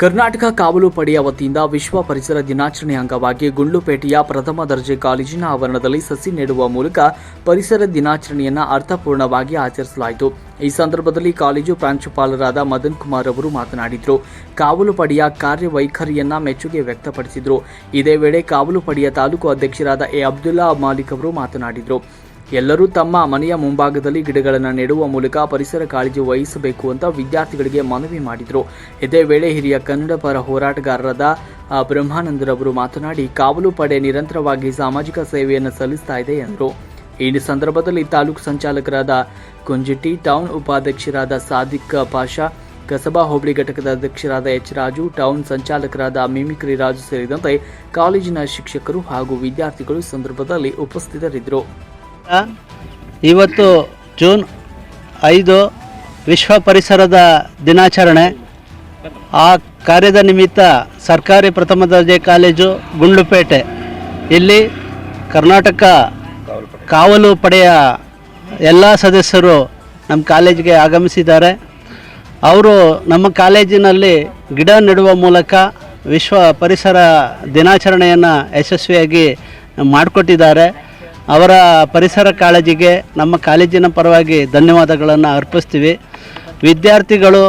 ಕರ್ನಾಟಕ ಕಾವಲು ಪಡೆಯ ವತಿಯಿಂದ ವಿಶ್ವ ಪರಿಸರ ದಿನಾಚರಣೆ ಅಂಗವಾಗಿ ಗುಂಡ್ಲುಪೇಟೆಯ ಪ್ರಥಮ ದರ್ಜೆ ಕಾಲೇಜಿನ ಆವರಣದಲ್ಲಿ ಸಸಿ ನೆಡುವ ಮೂಲಕ ಪರಿಸರ ದಿನಾಚರಣೆಯನ್ನು ಅರ್ಥಪೂರ್ಣವಾಗಿ ಆಚರಿಸಲಾಯಿತು. ಈ ಸಂದರ್ಭದಲ್ಲಿ ಕಾಲೇಜು ಪ್ರಾಂಶುಪಾಲರಾದ ಮದನ್ ಕುಮಾರ್ ಅವರು ಮಾತನಾಡಿದರು. ಕಾವಲು ಪಡೆಯ ಕಾರ್ಯವೈಖರಿಯನ್ನ ಮೆಚ್ಚುಗೆ ವ್ಯಕ್ತಪಡಿಸಿದರು. ಇದೇ ವೇಳೆ ಕಾವಲು ಪಡೆಯ ತಾಲೂಕು ಅಧ್ಯಕ್ಷರಾದ ಎ ಅಬ್ದುಲ್ಲಾ ಮಾಲಿಕ್ ಅವರು ಮಾತನಾಡಿದರು. ಎಲ್ಲರೂ ತಮ್ಮ ಮನೆಯ ಮುಂಭಾಗದಲ್ಲಿ ಗಿಡಗಳನ್ನು ನೆಡುವ ಮೂಲಕ ಪರಿಸರ ಕಾಳಜಿ ವಹಿಸಬೇಕು ಅಂತ ವಿದ್ಯಾರ್ಥಿಗಳಿಗೆ ಮನವಿ ಮಾಡಿದರು. ಇದೇ ವೇಳೆ ಹಿರಿಯ ಕನ್ನಡ ಪರ ಹೋರಾಟಗಾರರಾದ ಬ್ರಹ್ಮಾನಂದರವರು ಮಾತನಾಡಿ, ಕಾವಲು ಪಡೆ ನಿರಂತರವಾಗಿ ಸಾಮಾಜಿಕ ಸೇವೆಯನ್ನು ಸಲ್ಲಿಸ್ತಾ ಇದೆ ಎಂದರು. ಈ ಸಂದರ್ಭದಲ್ಲಿ ತಾಲೂಕು ಸಂಚಾಲಕರಾದ ಕುಂಜಿಟಿ ಟೌನ್ ಉಪಾಧ್ಯಕ್ಷರಾದ ಸಾದಿಕ್ ಪಾಷಾ, ಕಸಬಾ ಹೋಬಳಿ ಘಟಕದ ಅಧ್ಯಕ್ಷರಾದ ಎಚ್ ರಾಜು, ಟೌನ್ ಸಂಚಾಲಕರಾದ ಮಿಮಿಕ್ರಿ ರಾಜು ಸೇರಿದಂತೆ ಕಾಲೇಜಿನ ಶಿಕ್ಷಕರು ಹಾಗೂ ವಿದ್ಯಾರ್ಥಿಗಳು ಸಂದರ್ಭದಲ್ಲಿ ಉಪಸ್ಥಿತರಿದ್ದರು. ಇವತ್ತು ಜೂನ್ ಐದು ವಿಶ್ವ ಪರಿಸರದ ದಿನಾಚರಣೆ. ಆ ಕಾರ್ಯದ ನಿಮಿತ್ತ ಸರ್ಕಾರಿ ಪ್ರಥಮ ದರ್ಜೆ ಕಾಲೇಜು ಗುಂಡ್ಲುಪೇಟೆ. ಇಲ್ಲಿ ಕರ್ನಾಟಕ ಕಾವಲು ಪಡೆಯ ಎಲ್ಲ ಸದಸ್ಯರು ನಮ್ಮ ಕಾಲೇಜಿಗೆ ಆಗಮಿಸಿದ್ದಾರೆ. ಅವರು ನಮ್ಮ ಕಾಲೇಜಿನಲ್ಲಿ ಗಿಡ ನೆಡುವ ಮೂಲಕ ವಿಶ್ವ ಪರಿಸರ ದಿನಾಚರಣೆಯನ್ನು ಯಶಸ್ವಿಯಾಗಿ ಮಾಡಿಕೊಟ್ಟಿದ್ದಾರೆ. ಅವರ ಪರಿಸರ ಕಾಳಜಿಗೆ ನಮ್ಮ ಕಾಲೇಜಿನ ಪರವಾಗಿ ಧನ್ಯವಾದಗಳನ್ನು ಅರ್ಪಿಸ್ತೀವಿ. ವಿದ್ಯಾರ್ಥಿಗಳು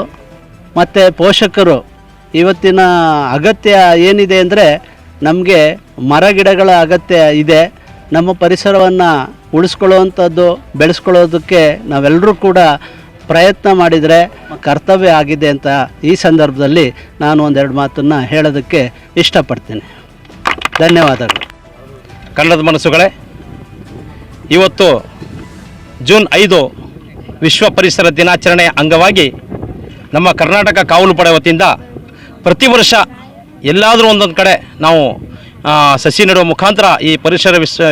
ಮತ್ತು ಪೋಷಕರು, ಇವತ್ತಿನ ಅಗತ್ಯ ಏನಿದೆ ಅಂದರೆ ನಮಗೆ ಮರ ಗಿಡಗಳ ಅಗತ್ಯ ಇದೆ. ನಮ್ಮ ಪರಿಸರವನ್ನು ಉಳಿಸ್ಕೊಳ್ಳುವಂಥದ್ದು ಬೆಳೆಸ್ಕೊಳ್ಳೋದಕ್ಕೆ ನಾವೆಲ್ಲರೂ ಕೂಡ ಪ್ರಯತ್ನ ಮಾಡಿದರೆ ಕರ್ತವ್ಯ ಆಗಿದೆ ಅಂತ ಈ ಸಂದರ್ಭದಲ್ಲಿ ನಾನು ಒಂದೆರಡು ಮಾತನ್ನು ಹೇಳೋದಕ್ಕೆ ಇಷ್ಟಪಡ್ತೀನಿ. ಧನ್ಯವಾದಗಳು. ಕನ್ನಡದ ಮನಸ್ಸುಗಳೇ ಇವತ್ತು ಜೂನ್ ಐದು ವಿಶ್ವ ಪರಿಸರ ದಿನಾಚರಣೆಯ ಅಂಗವಾಗಿ ನಮ್ಮ ಕರ್ನಾಟಕ ಕಾವಲು ಪಡೆ ವತಿಯಿಂದ ಪ್ರತಿ ವರ್ಷ ಎಲ್ಲಾದರೂ ಒಂದೊಂದು ಕಡೆ ನಾವು ಸಸಿ ನೆಡುವ ಮುಖಾಂತರ ಈ ಪರಿಸರ ವಿಶ್ವ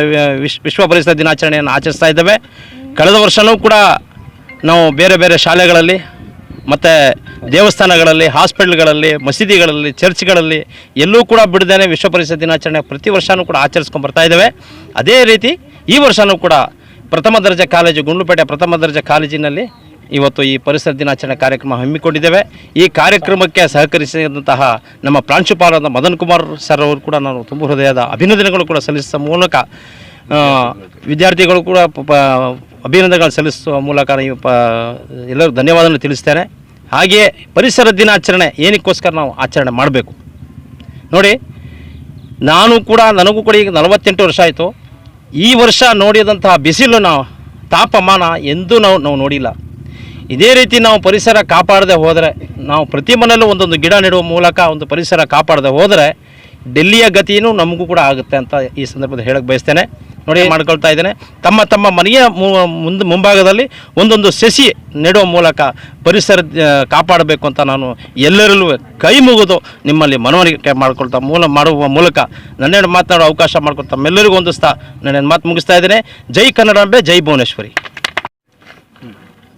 ವಿಶ್ವ ಪರಿಸರ ದಿನಾಚರಣೆಯನ್ನು ಆಚರಿಸ್ತಾ ಇದ್ದೇವೆ. ಕಳೆದ ವರ್ಷವೂ ಕೂಡ ನಾವು ಬೇರೆ ಬೇರೆ ಶಾಲೆಗಳಲ್ಲಿ ಮತ್ತು ದೇವಸ್ಥಾನಗಳಲ್ಲಿ, ಹಾಸ್ಪಿಟ್ಲ್ಗಳಲ್ಲಿ, ಮಸೀದಿಗಳಲ್ಲಿ, ಚರ್ಚ್ಗಳಲ್ಲಿ ಎಲ್ಲೂ ಕೂಡ ಬಿಡದೇನೆ ವಿಶ್ವ ಪರಿಸರ ದಿನಾಚರಣೆ ಪ್ರತಿ ವರ್ಷವೂ ಕೂಡ ಆಚರಿಸ್ಕೊಂಡು ಬರ್ತಾ ಇದ್ದೇವೆ. ಅದೇ ರೀತಿ ಈ ವರ್ಷವೂ ಕೂಡ ಪ್ರಥಮ ದರ್ಜೆ ಕಾಲೇಜು, ಗುಂಡ್ಲುಪೇಟೆ ಪ್ರಥಮ ದರ್ಜೆ ಕಾಲೇಜಿನಲ್ಲಿ ಇವತ್ತು ಈ ಪರಿಸರ ದಿನಾಚರಣೆ ಕಾರ್ಯಕ್ರಮ ಹಮ್ಮಿಕೊಂಡಿದ್ದೇವೆ. ಈ ಕಾರ್ಯಕ್ರಮಕ್ಕೆ ಸಹಕರಿಸಿದಂತಹ ನಮ್ಮ ಪ್ರಾಂಶುಪಾಲರಾದ ಮದನ್ ಕುಮಾರ್ ಸರ್ ಅವರು ಕೂಡ ನಾನು ತುಂಬ ಹೃದಯದ ಅಭಿನಂದನೆಗಳು ಕೂಡ ಸಲ್ಲಿಸುವ ಮೂಲಕ ವಿದ್ಯಾರ್ಥಿಗಳು ಕೂಡ ಅಭಿನಂದನೆಗಳು ಸಲ್ಲಿಸುವ ಮೂಲಕ ನೀವು ಪ ಎಲ್ಲರೂ ಧನ್ಯವಾದವನ್ನು ತಿಳಿಸ್ತೇನೆ. ಹಾಗೆಯೇ ಪರಿಸರ ದಿನಾಚರಣೆ ಏನಕ್ಕೋಸ್ಕರ ನಾವು ಆಚರಣೆ ಮಾಡಬೇಕು? ನೋಡಿ, ನಾನು ಕೂಡ ನನಗೂ ಕೂಡ ಈಗ ನಲವತ್ತೆಂಟು ವರ್ಷ ಆಯಿತು. ಈ ವರ್ಷ ನೋಡಿದಂತಹ ಬಿಸಿಲು ನಾವು, ತಾಪಮಾನ ಎಂದೂ ನಾವು ನಾವು ನೋಡಿಲ್ಲ. ಇದೇ ರೀತಿ ನಾವು ಪರಿಸರ ಕಾಪಾಡದೆ ಹೋದರೆ, ನಾವು ಪ್ರತಿ ಮನೆಯಲ್ಲೂ ಒಂದೊಂದು ಗಿಡ ನೆಡುವ ಮೂಲಕ ಒಂದು ಪರಿಸರ ಕಾಪಾಡದೆ ಹೋದರೆ, ಡೆಲ್ಲಿಯ ಗತಿಯೂ ನಮಗೂ ಕೂಡ ಆಗುತ್ತೆ ಅಂತ ಈ ಸಂದರ್ಭದಲ್ಲಿ ಹೇಳಕ್ಕೆ ಬಯಸ್ತೇನೆ. ನೋಡಿ ಮಾಡ್ಕೊಳ್ತಾ ಇದ್ದೇನೆ. ತಮ್ಮ ತಮ್ಮ ಮನೆಯ ಮು- ಮುಂದೆ ಮುಂಭಾಗದಲ್ಲಿ ಒಂದೊಂದು ಸಸಿ ನೆಡುವ ಮೂಲಕ ಪರಿಸರ ಕಾಪಾಡಬೇಕು ಅಂತ ನಾನು ಎಲ್ಲರಲ್ಲೂ ಕೈ ಮುಗಿದು ನಿಮ್ಮಲ್ಲಿ ಮನವರಿಕೆ ಮಾಡ್ಕೊಳ್ತಾ ಮೂಲ ಮಾಡುವ ಮೂಲಕ ನನ್ನೆರಡು ಮಾತನಾಡೋ ಅವಕಾಶ ಮಾಡ್ಕೊಳ್ತಾ ತಮ್ಮೆಲ್ಲರಿಗೂ ಹೊಂದಿಸ್ತಾ ನನ್ನ ಮಾತು ಮುಗಿಸ್ತಾ ಇದ್ದೇನೆ. ಜೈ ಕನ್ನಡಾಂಬೆ ಜೈ ಭುವನೇಶ್ವರಿ.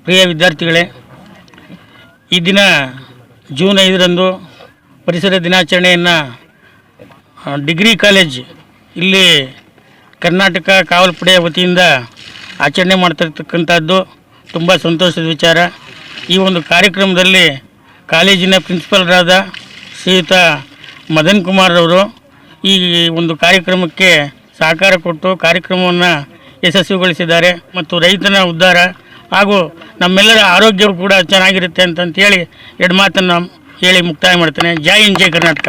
ಪ್ರಿಯ ವಿದ್ಯಾರ್ಥಿಗಳೇ ಈ ದಿನ ಜೂನ್ ಐದರಂದು ಪರಿಸರ ದಿನಾಚರಣೆಯನ್ನು ಡಿಗ್ರಿ ಕಾಲೇಜ್ ಇಲ್ಲಿ ಕರ್ನಾಟಕ ಕಾವಲು ಪಡೆಯ ವತಿಯಿಂದ ಆಚರಣೆ ಮಾಡ್ತಿರ್ತಕ್ಕಂಥದ್ದು ತುಂಬ ಸಂತೋಷದ ವಿಚಾರ. ಈ ಒಂದು ಕಾರ್ಯಕ್ರಮದಲ್ಲಿ ಕಾಲೇಜಿನ ಪ್ರಿನ್ಸಿಪಲ್ರಾದ ಶ್ರೀಯುತ ಮದನ್ ಕುಮಾರ್ ಅವರು ಈ ಒಂದು ಕಾರ್ಯಕ್ರಮಕ್ಕೆ ಸಹಕಾರ ಕೊಟ್ಟು ಕಾರ್ಯಕ್ರಮವನ್ನು ಯಶಸ್ವಿಗೊಳಿಸಿದ್ದಾರೆ. ಮತ್ತು ರೈತನ ಉದ್ಧಾರ ಹಾಗೂ ನಮ್ಮೆಲ್ಲರ ಆರೋಗ್ಯವು ಕೂಡ ಚೆನ್ನಾಗಿರುತ್ತೆ ಅಂತಂತೇಳಿ ಎರಡು ಮಾತನ್ನು ಹೇಳಿ ಮುಕ್ತಾಯ ಮಾಡ್ತೇನೆ. ಜೈ ಇನ್ ಜೈ ಕರ್ನಾಟಕ.